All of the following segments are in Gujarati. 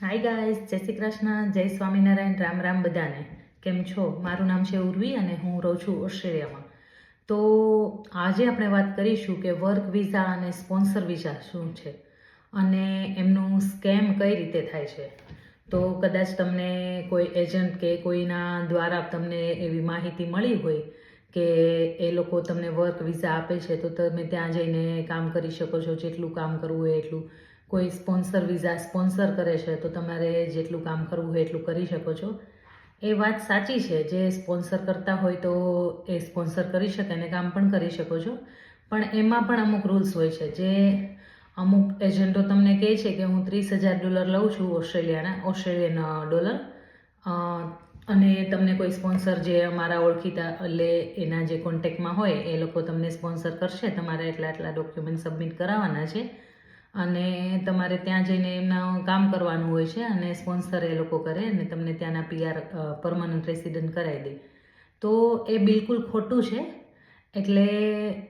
હાય ગાઈઝ જય શ્રી કૃષ્ણ, જય સ્વામિનારાયણ, રામ રામ બધાને. કેમ છો? મારું નામ છે ઉર્વી અને હું રહું છું ઓસ્ટ્રેલિયામાં. તો આજે આપણે વાત કરીશું કે વર્ક વિઝા અને સ્પોન્સર વિઝા શું છે અને એમનું સ્કેમ કઈ રીતે થાય છે. તો કદાચ તમને કોઈ એજન્ટ કે કોઈના દ્વારા તમને એવી માહિતી મળી હોય કે એ લોકો તમને વર્ક વિઝા આપે છે, તો તમે ત્યાં જઈને કામ કરી શકો છો, જેટલું કામ કરવું હોય એટલું. કોઈ સ્પોન્સર, વિઝા સ્પોન્સર કરે છે, તો તમારે જેટલું કામ કરવું હોય એટલું કરી શકો છો. એ વાત સાચી છે, જે સ્પોન્સર કરતા હોય તો એ સ્પોન્સર કરી શકે અને કામ પણ કરી શકો છો. પણ એમાં પણ અમુક રૂલ્સ હોય છે, જે અમુક એજન્ટો તમને કહે છે કે હું ત્રીસ હજાર ડોલર લઉં છું ઓસ્ટ્રેલિયાના, ઓસ્ટ્રેલિયન ડોલર. અને તમને કોઈ સ્પોન્સર જે અમારા ઓળખીતા, એટલે એના જે કોન્ટેક્ટમાં હોય, એ લોકો તમને સ્પોન્સર કરશે. તમારે એટલા એટલા ડોક્યુમેન્ટ સબમિટ કરાવવાના છે. અને તમારે ત્યાં જઈને એમના કામ કરવાનું હોય છે અને સ્પોન્સર એ લોકો કરે અને તમને ત્યાંના પીઆર પરમાનન્ટ રેસિડન્ટ કરાવી દે. તો એ બિલકુલ ખોટું છે. એટલે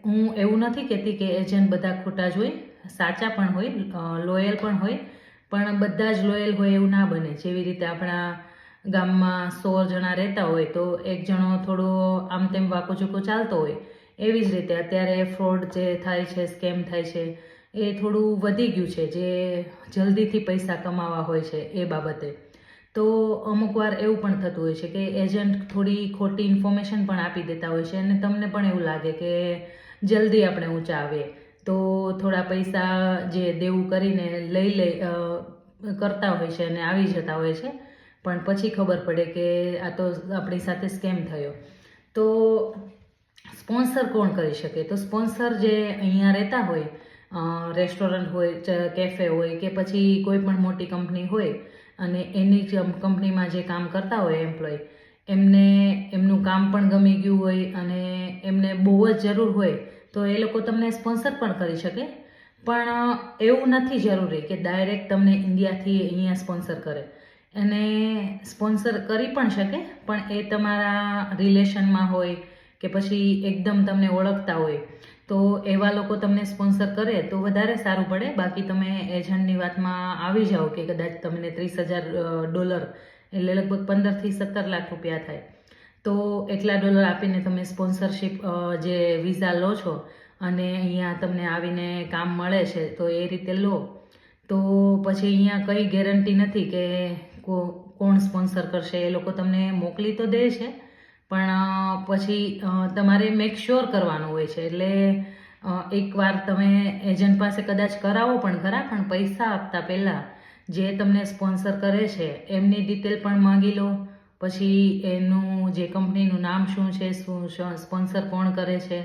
હું એવું નથી કહેતી કે એજન્ટ બધા ખોટા જ હોય. સાચા પણ હોય લોયલ પણ હોય. પણ બધા જ લોયલ હોય એવું ના બને. જેવી રીતે આપણા ગામમાં સો જણા રહેતા હોય તો એક જણો થોડો આમ તેમ વાકો ચૂકો ચાલતો હોય. એવી જ રીતે અત્યારે ફ્રોડ જે થાય છે સ્કેમ થાય છે એ થોડું વધી ગયું છે, જે જલ્દીથી પૈસા કમાવા હોય છે એ બાબતે. તો અમુક વાર એવું પણ થતું હોય છે કે એજન્ટ થોડી ખોટી ઇન્ફોર્મેશન પણ આપી દેતા હોય છે અને તમને પણ એવું લાગે કે જલ્દી આપણે ઊંચા આવીએ. તો થોડા પૈસા જે દેવું કરીને લઈ લે કરતા હોય છે અને આવી જતા હોય છે, પણ પછી ખબર પડે કે આ તો આપણી સાથે સ્કેમ થયો. તો સ્પોન્સર કોણ કરી શકે? તો સ્પોન્સર જે અહીંયા રહેતા હોય રેસ્ટોરન્ટ હોય કેફે હોય કે પછી કોઈ પણ મોટી કંપની હોય અને એની જ કંપનીમાં જે કામ કરતા હોય એમ્પ્લોય એમને, એમનું કામ પણ ગમી ગયું હોય અને એમને બહુ જ જરૂર હોય, તો એ લોકો તમને સ્પોન્સર પણ કરી શકે. પણ એવું નથી જરૂરી કે ડાયરેક્ટ તમને ઇન્ડિયાથી અહીંયા સ્પોન્સર કરે. એને સ્પોન્સર કરી પણ શકે, પણ એ તમારા રિલેશનમાં હોય કે પછી એકદમ તમને ઓળખતા હોય. તો એવા લોકો તમને સ્પોન્સર કરે તો વધારે સારું પડે. બાકી તમે એજન્ટની વાતમાં આવી જાઓ કે કદાચ તમને ત્રીસ હજાર ડોલર એટલે લગભગ પંદરથી સત્તર લાખ રૂપિયા થાય. તો એટલા ડોલર આપીને તમે સ્પોન્સરશિપ જે વિઝા લો છો અને અહીંયા તમને આવીને કામ મળે છે તો એ રીતે લો. તો પછી અહીંયા કંઈ ગેરંટી નથી કે, કોણ સ્પોન્સર કરશે. એ લોકો તમને મોકલી તો દે છે પણ પછી તમારે મેક શ્યોર કરવાનું હોય છે. એટલે એકવાર તમે એજન્ટ પાસે કદાચ કરાવો પણ ખરા, પણ પૈસા આપતા પહેલાં જે તમને સ્પોન્સર કરે છે, એમની ડિટેલ પણ માંગી લો. પછી, એનું જે કંપનીનું નામ શું છે, શું સ્પોન્સર કોણ કરે છે,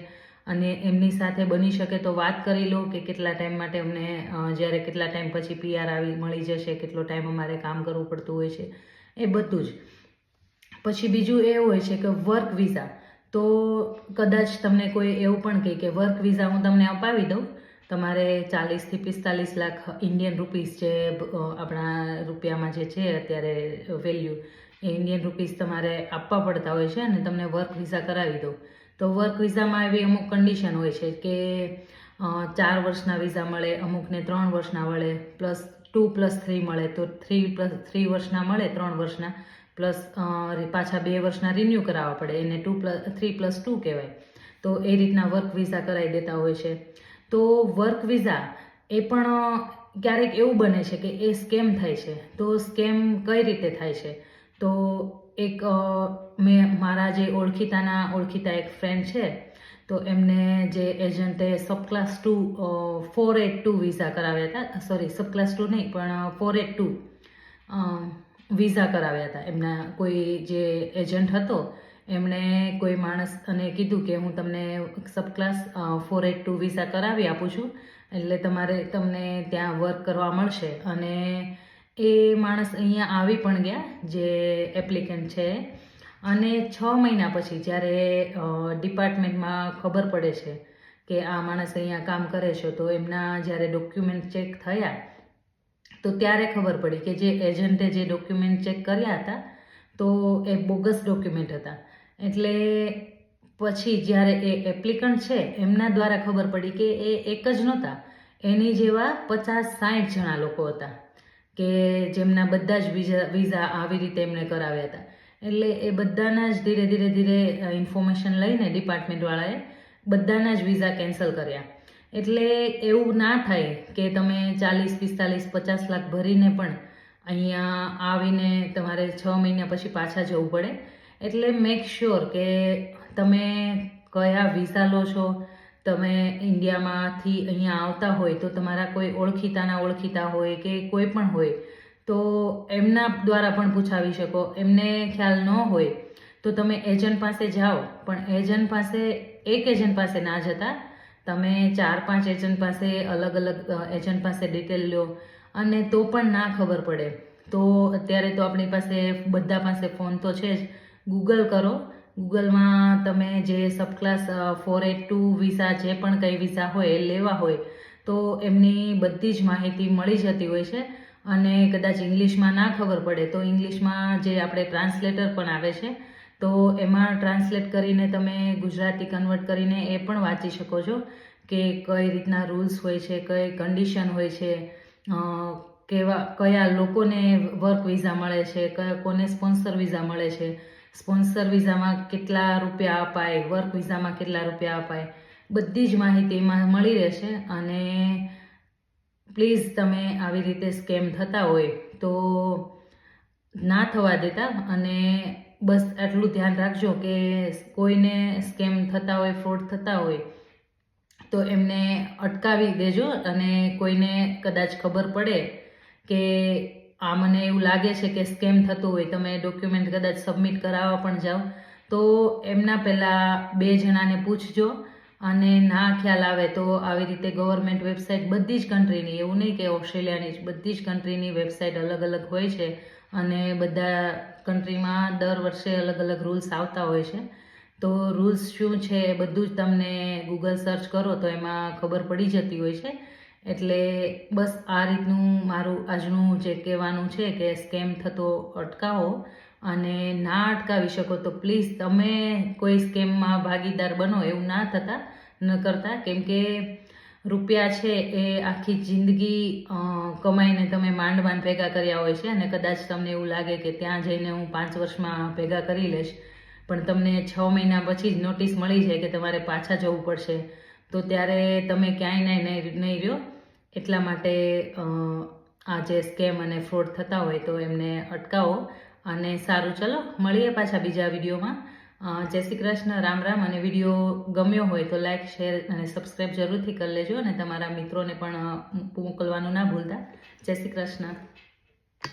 અને એમની સાથે બની શકે તો વાત કરી લો કે કેટલા ટાઈમ માટે અમને જ્યારે કેટલા ટાઈમ પછી પીઆર આવી મળી જશે, કેટલો ટાઈમ અમારે કામ કરવું પડતું હોય છે. એ બધું જ. પછી બીજું એ હોય છે કે વર્ક વિઝા તો કદાચ તમને કોઈ એવું પણ કહે કે વર્ક વિઝા હું તમને અપાવી દઉં. તમારે ચાલીસથી પિસ્તાલીસ લાખ ઇન્ડિયન રૂપીસ જે આપણા રૂપિયામાં જે છે અત્યારે વેલ્યુ એ ઇન્ડિયન રૂપીસ તમારે આપવા પડતા હોય છે અને તમને વર્ક વિઝા કરાવી દઉં. તો વર્ક વિઝામાં એવી અમુક કન્ડિશન હોય છે કે ચાર વર્ષના વિઝા મળે, અમુકને ત્રણ વર્ષના મળે પ્લસ ટુ પ્લસ થ્રી મળે, તો થ્રી પ્લસ થ્રી વર્ષના મળે, ત્રણ વર્ષના. પ્લસ પાછા બે વર્ષના રિન્યૂ કરાવવા પડે. એને two plus, three plus two કહેવાય. તો એ રીતના વર્ક વિઝા કરાવી દેતા હોય છે. તો વર્ક વિઝા એ પણ ક્યારેક એવું બને છે કે એ સ્કેમ થાય છે. તો સ્કેમ કઈ રીતે થાય છે? તો એક મેં, મારા જે ઓળખીતાના, ઓળખીતા એક ફ્રેન્ડ છે, તો એમને જે એજન્ટે sub class two four eight two visa કરાવ્યા હતા. સોરી, સબ ક્લાસ ટુ નહીં, પણ ફોર એટ ટુ. વિઝા કરાવ્યા હતા. એમના કોઈ જે એજન્ટ હતો, એમણે કોઈ માણસ અને કીધું કે હું તમને sub class four eight two visa કરાવી આપું છું, એટલે તમારે, તમને ત્યાં વર્ક કરવા મળશે. અને એ માણસ અહીંયા આવી પણ ગયા, જે એપ્લિકન્ટ છે અને છ મહિના પછી જ્યારે ડિપાર્ટમેન્ટમાં ખબર પડે છે કે આ માણસ અહીંયા કામ કરે છે, તો એમના જ્યારે ડોક્યુમેન્ટ ચેક થયા તો ત્યારે ખબર પડી કે જે એજન્ટે જે ડોક્યુમેન્ટ ચેક કર્યા હતા, તો એ બોગસ ડોક્યુમેન્ટ હતા. એટલે પછી જ્યારે એ એપ્લિકન્ટ છે, એમના દ્વારા ખબર પડી કે એ એક જ નહોતા, એની જેવા પચાસ સાઠ જણા લોકો હતા, કે જેમના બધા જ વિઝા વિઝા આવી રીતે એમણે કરાવ્યા હતા. એટલે એ બધાના જ ધીરે ધીરે ધીરે ઇન્ફોર્મેશન લઈને ડિપાર્ટમેન્ટવાળાએ બધાના જ વિઝા કેન્સલ કર્યા. એટલે એવું ના થાય કે તમે ચાલીસ, પિસ્તાલીસ, પચાસ લાખ ભરીને પણ અહીંયા આવીને તમારે છ મહિના પછી પાછા જવું પડે. એટલે મેક શ્યોર કે તમે કયા વિઝા લો છો, તમે ઇન્ડિયામાંથી અહીંયા આવતા હોય તો તમારા કોઈ ઓળખીતાના ઓળખીતા હોય કે કોઈ પણ હોય, તો એમના દ્વારા પણ પૂછાવી શકો. એમને ખ્યાલ ન હોય તો તમે એજન્ટ પાસે જાઓ, પણ એજન્ટ પાસે, એક એજન્ટ પાસે ના જતા તમે ચાર પાંચ એજન્ટ પાસે અલગ અલગ એજન્ટ પાસે ડિટેલ લો અને તો પણ ના ખબર પડે. તો અત્યારે તો આપણી પાસે બધા પાસે ફોન તો છે જ. ગૂગલ કરો. ગૂગલમાં તમે જે sub class four eight two visa જે પણ કંઈ વિઝા હોય એ લેવા હોય, તો એમની બધી જ માહિતી મળી જતી હોય છે અને કદાચ ઇંગ્લિશમાં ના ખબર પડે તો ઇંગ્લિશમાં જે આપણે ટ્રાન્સલેટર પણ આવે છે તો એમાં ટ્રાન્સલેટ કરીને તમે ગુજરાતી કન્વર્ટ કરીને એ પણ વાંચી શકો છો કે કઈ રીતના રૂલ્સ હોય છે, કઈ કન્ડિશન હોય છે કેવા, કયા લોકોને વર્ક વિઝા મળે છે, કયા કોને સ્પોન્સર વિઝા મળે છે સ્પોન્સર વિઝામાં કેટલા રૂપિયા અપાય વર્ક વિઝામાં કેટલા રૂપિયા અપાય, બધી જ માહિતી એમાં મળી રહેશે અને પ્લીઝ તમે આવી રીતે સ્કેમ થતા હોય તો ના થવા દેતા અને બસ આટલું ધ્યાન રાખજો કે કોઈને સ્કેમ થતા હોય, ફ્રોડ થતા હોય, તો એમને અટકાવી દેજો અને કોઈને કદાચ ખબર પડે કે આ મને એવું લાગે છે કે સ્કેમ થતું હોય, તમે ડોક્યુમેન્ટ કદાચ સબમિટ કરાવવા પણ જાઓ. તો એમના પહેલાં બે જણાને પૂછજો અને ના ખ્યાલ આવે તો આવી રીતે ગવર્મેન્ટ વેબસાઇટ બધી જ કન્ટ્રીની એવું નહીં કે ઓસ્ટ્રેલિયાની જ, બધી જ કન્ટ્રીની વેબસાઇટ અલગ અલગ હોય છે અને બધા કન્ટ્રીમાં દર વર્ષે અલગ અલગ રૂલ્સ આવતા હોય છે. તો રૂલ્સ શું છે એ બધું જ તમને ગૂગલ સર્ચ કરો તો એમાં ખબર પડી જતી હોય છે. એટલે બસ આ રીતનું મારું આજનું જે કહેવાનું છે કે સ્કેમ થતો અટકાવો અને ના અટકાવી શકો તો પ્લીઝ તમે કોઈ સ્કેમમાં ભાગીદાર બનો એવું ના થતા, ન કરતા. કેમ કે રૂપિયા છે એ આખી જિંદગી કમાઈને તમે માંડ માંડ ભેગા કર્યા હોય છે અને કદાચ તમને એવું લાગે કે ત્યાં જઈને હું પાંચ વર્ષમાં ભેગા કરી લઈશ, પણ તમને છ મહિના પછી જ નોટિસ મળી જાય કે તમારે પાછા જવું પડશે, તો ત્યારે તમે ક્યાંય નહીં નહીં રહ્યો. એટલા માટે આ જે સ્કેમ અને ફ્રોડ થતા હોય તો એમને અટકાવો. અને સારું, ચલો, મળીએ પાછા બીજા વિડીયોમાં. જય શ્રી કૃષ્ણ, રામ રામ. અને વીડિયો ગમ્યો હોય તો લાઈક, શેર અને સબસ્ક્રાઈબ જરૂરથી કરી લેજો અને તમારા મિત્રોને પણ મોકલવાનું ના ભૂલતા. જય શ્રી કૃષ્ણ.